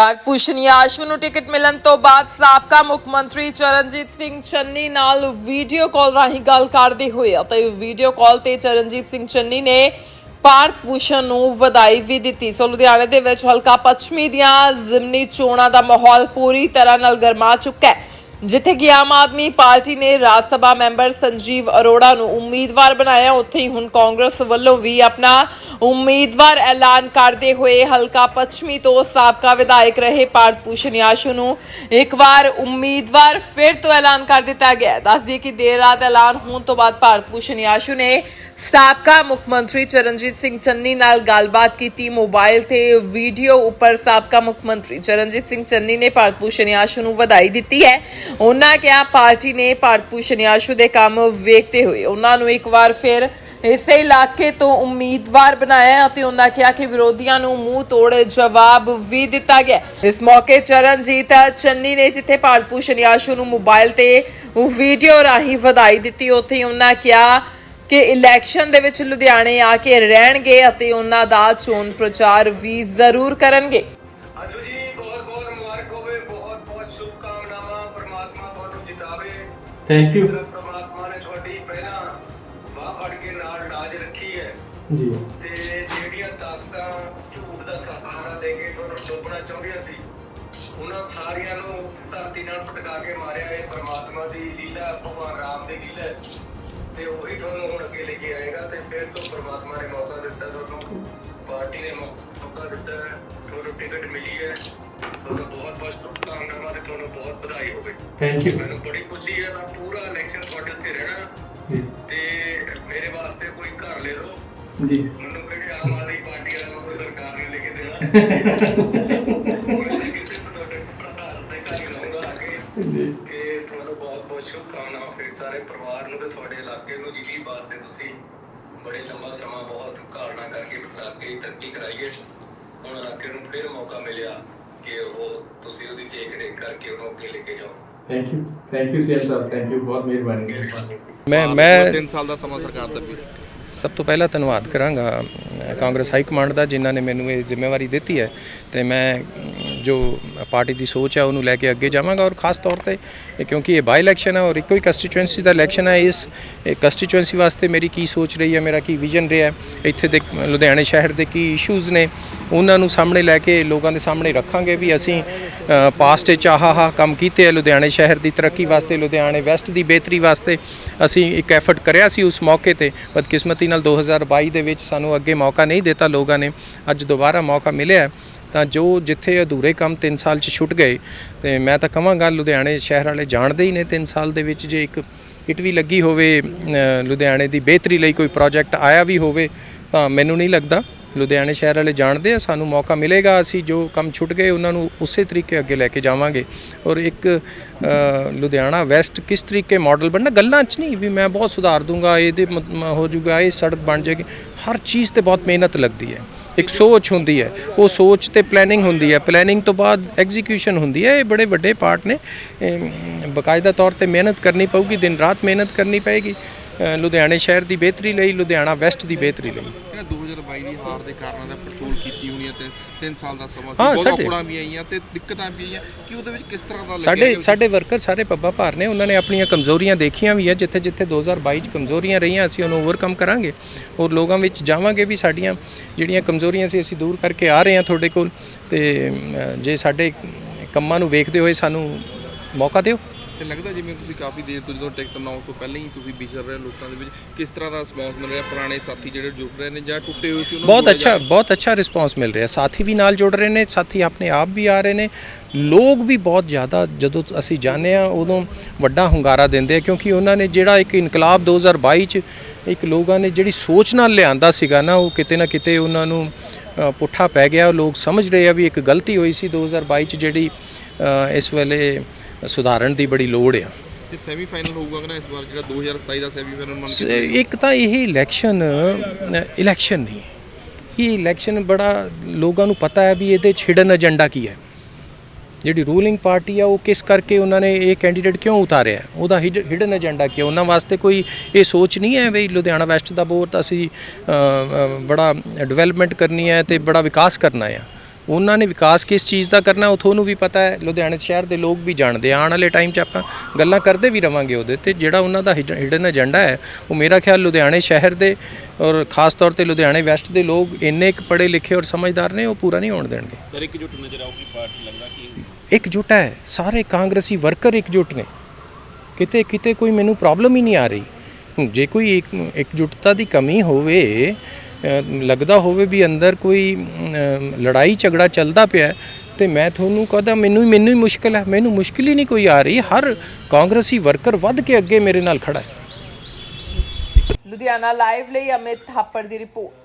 ਭਾਰਤ ਭੂਸ਼ਣ ਆਸ਼ੂ ਨੂੰ ਟਿਕਟ ਮਿਲਣ ਤੋਂ ਬਾਅਦ ਸਾਬਕਾ ਮੁੱਖ ਮੰਤਰੀ ਚਰਨਜੀਤ ਸਿੰਘ ਚੰਨੀ ਨਾਲ ਵੀਡੀਓ ਕਾਲ ਰਾਹੀਂ ਗੱਲ ਕਰਦੇ ਹੋਏ ਅਤੇ ਵੀਡੀਓ ਕਾਲ ਤੇ ਚਰਨਜੀਤ ਸਿੰਘ ਚੰਨੀ ਨੇ ਭਾਰਤ ਭੂਸ਼ਣ ਨੂੰ ਵਧਾਈ ਵੀ ਦਿੱਤੀ। ਸੋ ਲੁਧਿਆਣੇ ਦੇ ਵਿੱਚ ਹਲਕਾ ਪੱਛਮੀ ਦੀਆਂ ਜ਼ਿਮਨੀ ਚੋਣਾਂ ਦਾ ਮਾਹੌਲ ਪੂਰੀ ਤਰ੍ਹਾਂ ਨਾਲ ਗਰਮਾ ਚੁੱਕਾ ਹੈ। ਜਿੱਥੇ ਕਿ ਆਮ ਆਦਮੀ ਪਾਰਟੀ ਨੇ ਰਾਜ ਸਭਾ ਮੈਂਬਰ ਸੰਜੀਵ ਅਰੋੜਾ ਨੂੰ ਉਮੀਦਵਾਰ ਬਣਾਇਆ, ਉੱਥੇ ਹੀ ਹੁਣ ਕਾਂਗਰਸ ਵੱਲੋਂ ਵੀ ਆਪਣਾ ਉਮੀਦਵਾਰ ਐਲਾਨ ਕਰਦੇ ਹੋਏ ਹਲਕਾ ਪੱਛਮੀ ਤੋਂ ਸਾਬਕਾ ਵਿਧਾਇਕ ਰਹੇ ਭਾਰਤ ਭੂਸ਼ਣ ਆਸ਼ੂ ਨੂੰ ਇੱਕ ਵਾਰ ਉਮੀਦਵਾਰ ਫਿਰ ਤੋਂ ਐਲਾਨ ਕਰ ਦਿੱਤਾ ਗਿਆ ਹੈ। ਦੱਸ ਦਈਏ ਕਿ ਦੇਰ ਰਾਤ ਐਲਾਨ ਹੋਣ ਤੋਂ ਬਾਅਦ ਭਾਰਤ ਭੂਸ਼ਣ ਆਸ਼ੂ ਨੇ ਸਾਬਕਾ ਮੁੱਖ ਮੰਤਰੀ ਚਰਨਜੀਤ ਸਿੰਘ ਚੰਨੀ ਨਾਲ ਗੱਲਬਾਤ ਕੀਤੀ ਮੋਬਾਈਲ ਤੇ ਵੀਡੀਓ ਉੱਪਰ ਸਾਬਕਾ ਮੁੱਖ ਮੰਤਰੀ ਚਰਨਜੀਤ ਸਿੰਘ ਚੰਨੀ ਨੇ ਭਾਰਤ ਭੂਸ਼ਣ ਆਸ਼ੂ ਨੂੰ ਵਧਾਈ ਦਿੱਤੀ ਹੈ। ਉਹਨਾਂ ਕਿਹਾ ਪਾਰਟੀ ਨੇ ਭਾਰਤ ਭੂਸ਼ਣ ਆਸ਼ੂ ਦੇ ਕੰਮ ਵੇਖਦੇ ਹੋਏ ਉਹਨਾਂ ਨੂੰ ਇੱਕ ਵਾਰ ਫਿਰ ਇਸੇ ਇਲਾਕੇ ਤੋਂ ਉਮੀਦਵਾਰ ਬਣਾਇਆ ਅਤੇ ਉਹਨਾਂ ਕਿਹਾ ਕਿ ਵਿਰੋਧੀਆਂ ਨੂੰ ਮੂੰਹ ਤੋੜ ਜਵਾਬ ਵੀ ਦਿੱਤਾ ਗਿਆ। ਇਸ ਮੌਕੇ ਚਰਨਜੀਤ ਚੰਨੀ ਨੇ ਜਿੱਥੇ ਭਾਰਤ ਭੂਸ਼ਣ ਆਸ਼ੂ ਨੂੰ ਮੋਬਾਈਲ ਤੇ ਵੀਡੀਓ ਰਾਹੀਂ ਵਧਾਈ ਦਿੱਤੀ, ਉੱਥੇ ਉਹਨਾਂ ਕਿਹਾ ਕਿ ਇਲੈਕਸ਼ਨ ਦੇ ਵਿੱਚ ਲੁਧਿਆਣੇ ਆ ਕੇ ਰਹਿਣਗੇ ਅਤੇ ਉਹਨਾਂ ਦਾ ਚੋਣ ਪ੍ਰਚਾਰ ਵੀ ਜ਼ਰੂਰ ਕਰਨਗੇ। ਆਸ਼ੂ ਜੀ ਬਹੁਤ ਬਹੁਤ ਮੁਬਾਰਕ ਹੋਵੇ ਬਹੁਤ ਬਹੁਤ ਸ਼ੁਭਕਾਮਨਾਵਾਂ ਪ੍ਰਮਾਤਮਾ ਤੁਹਾਨੂੰ ਜਿਤਾਵੇ ਥੈਂਕ ਯੂ ਪ੍ਰਮਾਤਮਾ ਨੇ ਤੁਹਾਡੀ ਪਹਿਲਾਂ ਬਾਹ ਫੜ ਕੇ ਨਾਲ ਲਾਜ ਰੱਖੀ ਹੈ। ਜੀ। ਤੇ ਜਿਹੜੀਆਂ ਤਾਕਤਾਂ ਝੂਠ ਦਾ ਸਹਾਰਾ ਦੇ ਕੇ ਤੁਹਾਨੂੰ ਡੋਬਣਾ ਚਾਹੁੰਦੀਆਂ ਸੀ ਉਹਨਾਂ ਸਾਰੀਆਂ ਨੂੰ ਧਰਤੀ ਨਾਲ ਫਟਕਾ ਕੇ ਮਾਰਿਆ ਇਹ ਪ੍ਰਮਾਤਮਾ ਦੀ ਲੀਲਾ ਭਗਵਾਨ ਰਾਮ ਦੀ ਲੀਲਾ ਹੈ। ਤੇ ਉਹੀ ਤੁਹਾਨੂੰ ਹੁਣ ਅੱਗੇ ਲੈ ਕੇ ਆਏਗਾ ਤੇ ਫਿਰ ਤੋਂ ਪ੍ਰਮਾਤਮਾ ਨੇ ਮੌਕਾ ਦਿੱਤਾ ਤੁਹਾਨੂੰ ਪਾਰਟੀ ਨੇ ਮੌਕਾ ਦਿੱਤਾ ਹੈ, ਤੁਹਾਨੂੰ ਟਿਕਟ ਮਿਲੀ ਹੈ ਤੁਹਾਨੂੰ ਬਹੁਤ ਬਹੁਤ ਸ਼ੁਭਕਾਮਨਾਵਾਂ ਤੇ ਤੁਹਾਨੂੰ ਬਹੁਤ ਵਧਾਈ ਹੋਵੇ। ਥੈਂਕ ਯੂ ਮੈਨੂੰ ਬੜੀ ਖੁਸ਼ੀ ਹੈ ਮੈਂ ਪੂਰਾ ਇਲੈਕਸ਼ਨ ਤੁਹਾਡੇ ਉੱਤੇ ਰਹਿਣਾ ਜੀ। ਤੇ ਮੇਰੇ ਵਾਸਤੇ ਕੋਈ ਘਰ ਲੈ ਦਿਓ ਜੀ। ਮੈਨੂੰ ਕਿਹੜੀ ਆਮ ਆਦਮੀ ਪਾਰਟੀ ਵਾਲਿਆਂ ਨੂੰ ਕੋਈ ਸਰਕਾਰ ਨੇ ਲੈ ਕੇ ਦੇਣਾ। ਸ਼ੁਭਕਾਮਨਾਵਾਂ ਫਿਰ ਸਾਰੇ ਪਰਿਵਾਰ ਨੂੰ ਤੇ ਤੁਹਾਡੇ ਇਲਾਕੇ ਨੂੰ। ਜਿਹਦੀ ਵਾਸਤੇ ਤੁਸੀਂ ਬੜੇ ਲੰਬਾ ਸਮਾਂ ਬਹੁਤ ਕਾਰਨਾ ਕਰਕੇ ਦੀ ਤਰੱਕੀ ਕਰਾਈਏ ਹੁਣ ਇਲਾਕੇ ਨੂੰ ਫਿਰ ਮੌਕਾ ਮਿਲਿਆ ਕਿ ਉਹ ਤੁਸੀਂ ਉਹਦੀ ਦੇਖ ਰੇਖ ਕਰਕੇ ਉਹਨੂੰ ਅੱਗੇ ਲੈ ਕੇ ਜਾਓ। Thank you thank you CM Sahib thank you ਬਹੁਤ ਮਿਹਰਬਾਨੀ। ਮੈਂ ਮੈਂ 3 ਸਾਲ ਦਾ ਸਮਾਂ ਸਰਕਾਰ ਦਾ ਵੀ। ਸਭ ਤੋਂ ਪਹਿਲਾਂ ਧੰਨਵਾਦ ਕਰਾਂਗਾ ਕਾਂਗਰਸ ਹਾਈ ਕਮਾਂਡ ਦਾ ਜਿਨ੍ਹਾਂ ਨੇ ਮੈਨੂੰ ਇਹ ਜ਼ਿੰਮੇਵਾਰੀ ਦਿੱਤੀ ਹੈ। ਤੇ ਮੈਂ ਜੋ ਪਾਰਟੀ ਦੀ ਸੋਚ ਹੈ ਉਹਨੂੰ ਲੈ ਕੇ ਅੱਗੇ ਜਾਵਾਂਗਾ ਔਰ ਖਾਸ ਤੌਰ ਤੇ ਕਿਉਂਕਿ ਇਹ ਬਾਈ ਇਲੈਕਸ਼ਨ ਹੈ ਔਰ ਇੱਕੋ ਹੀ ਕੰਸਟੀਚੁਐਂਸੀ ਦਾ ਇਲੈਕਸ਼ਨ ਹੈ, ਇਸ ਕੰਸਟੀਚੁਐਂਸੀ ਵਾਸਤੇ ਮੇਰੀ ਕੀ ਸੋਚ ਰਹੀ ਹੈ, ਮੇਰਾ ਕੀ ਵਿਜ਼ਨ ਰਿਹਾ ਇੱਥੇ ਦੇ ਲੁਧਿਆਣੇ ਸ਼ਹਿਰ ਦੇ ਕੀ ਇਸ਼ੂਜ਼ ਨੇ, ਉਹਨਾਂ ਨੂੰ ਸਾਹਮਣੇ ਲੈ ਕੇ ਲੋਕਾਂ ਦੇ ਸਾਹਮਣੇ ਰੱਖਾਂਗੇ ਵੀ ਅਸੀਂ ਪਾਸਟ ਵਿੱਚ ਆਹ ਆਹ ਕੰਮ ਕੀਤੇ ਹੈ ਲੁਧਿਆਣੇ ਸ਼ਹਿਰ ਦੀ ਤਰੱਕੀ ਵਾਸਤੇ, ਲੁਧਿਆਣੇ ਵੈਸਟ ਦੀ ਬਿਹਤਰੀ ਵਾਸਤੇ ਅਸੀਂ ਇੱਕ ਐਫਰਟ ਕਰਿਆ ਸੀ ਉਸ ਮੌਕੇ ਤੇ, ਬਦਕਿਸਮਤੀ ਨਾਲ 2022 ਦੇ ਵਿੱਚ ਸਾਨੂੰ ਅੱਗੇ ਮੌਕਾ ਨਹੀਂ ਦਿੱਤਾ ਲੋਕਾਂ ਨੇ, ਅੱਜ ਦੁਬਾਰਾ ਮੌਕਾ ਮਿਲਿਆ ਤਾਂ ਜੋ ਜਿੱਥੇ ਅਧੂਰੇ ਕੰਮ 3 ਸਾਲ ਚ ਛੁੱਟ ਗਏ, ਤੇ ਮੈਂ ਤਾਂ ਕਹਾਂਗਾ ਲੁਧਿਆਣੇ ਸ਼ਹਿਰ ਵਾਲੇ ਜਾਣਦੇ ਹੀ ਨੇ 3 ਸਾਲ ਦੇ ਵਿੱਚ ਜੇ ਇੱਕ ਇਟ ਵੀ ਲੱਗੀ ਹੋਵੇ ਲੁਧਿਆਣੇ ਦੀ ਬਿਹਤਰੀ ਲਈ ਕੋਈ ਪ੍ਰੋਜੈਕਟ ਆਇਆ ਵੀ ਹੋਵੇ, ਤਾਂ ਮੈਨੂੰ ਨਹੀਂ ਲੱਗਦਾ। ਲੁਧਿਆਣੇ ਸ਼ਹਿਰ ਵਾਲੇ ਜਾਣਦੇ ਆ, ਸਾਨੂੰ ਮੌਕਾ ਮਿਲੇਗਾ, ਅਸੀਂ ਜੋ ਕੰਮ ਛੁੱਟ ਗਏ, ਉਹਨਾਂ ਨੂੰ ਉਸੇ ਤਰੀਕੇ ਅੱਗੇ ਲੈ ਕੇ ਜਾਵਾਂਗੇ। ਔਰ ਇੱਕ ਲੁਧਿਆਣਾ ਵੈਸਟ ਕਿਸ ਤਰੀਕੇ ਮਾਡਲ ਬਣਨਾ, ਗੱਲਾਂ 'ਚ ਨਹੀਂ ਵੀ ਮੈਂ ਬਹੁਤ ਸੁਧਾਰ ਦੂੰਗਾ, ਇਹਦੇ ਮ- ਹੋ ਜਾਊਗਾ ਇਹ ਸੜਕ ਬਣ ਜਾਏਗੀ। ਹਰ ਚੀਜ਼ ਤੇ ਬਹੁਤ ਮਿਹਨਤ ਲੱਗਦੀ ਹੈ। ਇੱਕ ਸੋਚ ਹੁੰਦੀ ਹੈ ਉਹ ਸੋਚ ਤੇ ਪਲੈਨਿੰਗ ਹੁੰਦੀ ਹੈ। ਪਲੈਨਿੰਗ ਤੋਂ ਬਾਅਦ ਐਗਜ਼ੀਕਿਊਸ਼ਨ ਹੁੰਦੀ ਹੈ। ਇਹ ਬੜੇ ਵੱਡੇ ਪਾਰਟ ਨੇ। ਇਹ, ਬਕਾਇਦਾ ਤੌਰ ਤੇ ਮਿਹਨਤ ਕਰਨੀ ਪਊਗੀ ਦਿਨ ਰਾਤ ਮਿਹਨਤ ਕਰਨੀ ਪਏਗੀ। ਲੁਧਿਆਣੇ ਸ਼ਹਿਰ ਦੀ ਬਿਹਤਰੀ ਲਈ ਲੁਧਿਆਣਾ ਵੈਸਟ ਦੀ ਬਿਹਤਰੀ ਲਈ। 2022 ਦੀ ਹਾਰ ਦੇ ਕਾਰਨਾਂ ਦਾ ਪੜਚੋਲ ਕੀਤੀ ਹੋਣੀ ਹੈ ਤੇ 3 ਸਾਲ ਦਾ ਸਮਾਂ ਹਾਂ, ਬਹੁਤ ਸਾਡੇ- ਔਕੜਾਂ ਵੀ ਆਈਆਂ ਤੇ ਦਿੱਕਤਾਂ ਵੀ ਆਈਆਂ। ਕਿ ਉਹਦੇ ਵਿੱਚ ਕਿਸ ਤਰ੍ਹਾਂ ਦਾ ਲੱਗਿਆ ਸਾਡੇ ਕਿ- ਸਾਡੇ ਵਰਕਰ ਸਾਰੇ ਪੱਬਾ ਭਾਰ ਨੇ। ਉਹਨਾਂ ਨੇ ਆਪਣੀਆਂ ਕਮਜ਼ੋਰੀਆਂ ਦੇਖੀਆਂ ਵੀ ਹੈ ਜਿੱਥੇ ਜਿੱਥੇ 2022 ਚ ਕਮਜ਼ੋਰੀਆਂ ਰਹੀਆਂ ਅਸੀਂ ਉਹਨੂੰ ਓਵਰਕਮ ਕਰਾਂਗੇ। ਔਰ ਲੋਕਾਂ ਵਿੱਚ ਜਾਵਾਂਗੇ ਵੀ ਸਾਡੀਆਂ ਜਿਹੜੀਆਂ ਕਮਜ਼ੋਰੀਆਂ ਸੀ ਅਸੀਂ ਦੂਰ ਕਰਕੇ ਆ ਰਹੇ ਹਾਂ ਤੁਹਾਡੇ ਕੋਲ। ਤੇ ਅਮ, ਜੇ ਸਾਡੇ ਕੰਮਾਂ ਨੂੰ ਵੇਖਦੇ ਹੋਏ ਸਾਨੂੰ ਮੌਕਾ ਦਿਓ। ਤੇ ਲੱਗਦਾ ਜਿਵੇਂ ਤੁਸੀਂ ਕਾਫੀ ਦੇਰ ਤੋਂ ਜਦੋਂ ਟਿਕਟ ਅਨਾਉਂਸ ਤੋਂ ਪਹਿਲਾਂ ਹੀ ਤੁਸੀਂ ਵਿਚਰ ਰਹੇ ਹੋ ਲੋਕਾਂ ਦੇ ਵਿੱਚ ਕਿਸ ਤਰ੍ਹਾਂ ਦਾ ਰਿਸਪੌਂਸ ਮਿਲ ਰਿਹਾ? ਪੁਰਾਣੇ ਸਾਥੀ ਜਿਹੜੇ ਜੁੜ ਰਹੇ ਨੇ ਜਾਂ ਟੁੱਟੇ ਹੋਏ ਸੀ ਉਹਨਾਂ ਨੂੰ ਬਹੁਤ ਅੱਛਾ ਬਹੁਤ ਅੱਛਾ ਰਿਸਪਾਂਸ ਮਿਲ ਰਿਹਾ। ਸਾਥੀ ਵੀ ਨਾਲ ਜੁੜ ਰਹੇ ਨੇ ਸਾਥੀ ਆਪਣੇ ਆਪ ਵੀ ਆ ਰਹੇ ਨੇ। ਲੋਕ ਵੀ ਬਹੁਤ ਜ਼ਿਆਦਾ ਜਦੋਂ ਅਸੀਂ ਜਾਂਦੇ ਆ ਉਦੋਂ ਵੱਡਾ ਹੁੰਗਾਰਾ ਦਿੰਦੇ ਆ ਕਿਉਂਕਿ ਉਹਨਾਂ ਨੇ ਜਿਹੜਾ ਇੱਕ ਇਨਕਲਾਬ 2022 ਚ ਇੱਕ ਲੋਕਾਂ ਨੇ ਜਿਹੜੀ ਸੋਚ ਨਾਲ ਲਿਆਂਦਾ ਸੀਗਾ ਨਾ ਉਹ ਕਿਤੇ ਨਾ ਕਿਤੇ ਉਹਨਾਂ ਨੂੰ ਪੁੱਠਾ ਪੈ ਗਿਆ। ਲੋਕ ਸਮਝ ਰਹੇ ਆ ਵੀ ਇੱਕ ਗਲਤੀ ਹੋਈ ਸੀ 2022 ਚ ਜਿਹੜੀ ਇਸ ਵੇਲੇ ਸੁਧਾਰਨ ਦੀ ਬੜੀ ਲੋੜ ਆ। ਤੇ ਸੈਮੀਫਾਈਨਲ ਹੋਊਗਾ ਨਾ ਇਸ ਵਾਰ ਜਿਹੜਾ 2027 ਦਾ ਸੈਮੀਫਾਈਨਲ ਮੰਨ ਸ- ਕੇ ਇੱਕ ਤਾਂ ਇਹ ਇਲੈਕਸ਼ਨ ਇਲੈਕਸ਼ਨ ਨਹੀਂ। ਇਹ ਇਲੈਕਸ਼ਨ ਬੜਾ ਲੋਕਾਂ ਨੂੰ ਪਤਾ ਹੈ ਵੀ ਇਹਦੇ ਹਿਡਨ ਏਜੰਡਾ ਕੀ ਹੈ। ਜਿਹੜੀ ਰੂਲਿੰਗ ਪਾਰਟੀ ਆ ਉਹ ਕਿਸ ਕਰਕੇ ਉਹਨਾਂ ਨੇ ਇਹ ਕੈਂਡੀਡੇਟ ਕਿਉਂ ਉਤਾਰਿਆ? ਉਹਦਾ ਹਿਡਨ ਏਜੰਡਾ ਕੀ ਉਹਨਾਂ ਵਾਸਤੇ ਕੋਈ ਇਹ ਸੋਚ ਨਹੀਂ ਹੈ ਵੀ ਲੁਧਿਆਣਾ ਵੈਸਟ ਦਾ ਬਹੁਤ ਅਸੀਂ ਬੜਾ ਡਿਵੈਲਪਮੈਂਟ ਕਰਨੀ ਹੈ ਤੇ ਬੜਾ ਵਿਕਾਸ ਕਰਨਾ ਹੈ। ਉਹਨਾਂ ਨੇ ਵਿਕਾਸ ਕਿਸ ਚੀਜ਼ ਦਾ ਕਰਨਾ ਉਹ ਤੁਹਾਨੂੰ ਵੀ ਪਤਾ ਹੈ। ਲੁਧਿਆਣੇ ਸ਼ਹਿਰ ਦੇ ਲੋਕ ਵੀ ਜਾਣਦੇ ਆਉਣ ਵਾਲੇ ਟਾਈਮ 'ਚ ਆਪਾਂ ਗੱਲਾਂ ਕਰਦੇ ਵੀ ਰਵਾਂਗੇ ਉਹਦੇ ਤੇ। ਜਿਹੜਾ ਉਹਨਾਂ ਦਾ ਹਿਡਨ ਏਜੰਡਾ ਹੈ ਉਹ ਮੇਰਾ ਖਿਆਲ ਲੁਧਿਆਣੇ ਸ਼ਹਿਰ ਦੇ ਔਰ ਖਾਸ ਤੌਰ ਤੇ ਲੁਧਿਆਣੇ ਵੈਸਟ ਦੇ ਲੋਕ ਇੰਨੇ ਕੁ ਪੜ੍ਹੇ ਲਿਖੇ ਔਰ ਸਮਝਦਾਰ ਨੇ ਉਹ ਪੂਰਾ ਨਹੀਂ ਹੋਣ ਦੇਣਗੇ। ਸਰ ਇਕਜੁੱਟ ਨਜ਼ਰ ਆਉਗੀ ਪਾਰਟੀ ਲੱਗਦਾ ਕਿ ਇਕਜੁੱਟ ਹੈ। ਸਾਰੇ ਕਾਂਗਰਸੀ ਵਰਕਰ ਇਕਜੁੱਟ ਨੇ। ਕਿਤੇ ਕਿਤੇ ਕੋਈ ਮੈਨੂੰ ਪ੍ਰੋਬਲਮ ਹੀ ਨਹੀਂ ਆ ਰਹੀ। ਜੇ ਕੋਈ ਇੱਕ ਇਕਜੁੱਟਤਾ ਦੀ ਕਮੀ ਹੋਵੇ ਲੱਗਦਾ ਹੋਵੇ ਵੀ ਅੰਦਰ ਕੋਈ ਲੜਾਈ ਝਗੜਾ ਚੱਲਦਾ ਪਿਆ ਹੈ, ਤੇ ਮੈਂ ਤੁਹਾਨੂੰ ਕਹਦਾ ਮੈਨੂੰ ਮੈਨੂੰ ਹੀ ਮੁਸ਼ਕਲ ਹੈ ਮੈਨੂੰ ਮੁਸ਼ਕਲ ਹੀ ਨਹੀਂ ਕੋਈ ਆ ਰਹੀ ਹਰ ਕਾਂਗਰਸੀ ਵਰਕਰ ਵੱਧ ਕੇ ਅੱਗੇ ਮੇਰੇ ਨਾਲ ਖੜਾ ਹੈ। ਲੁਧਿਆਣਾ ਲਾਈਵ ਲਈ ਅਮਿਤ ਥਾਪੜ ਦੀ ਰਿਪੋਰਟ।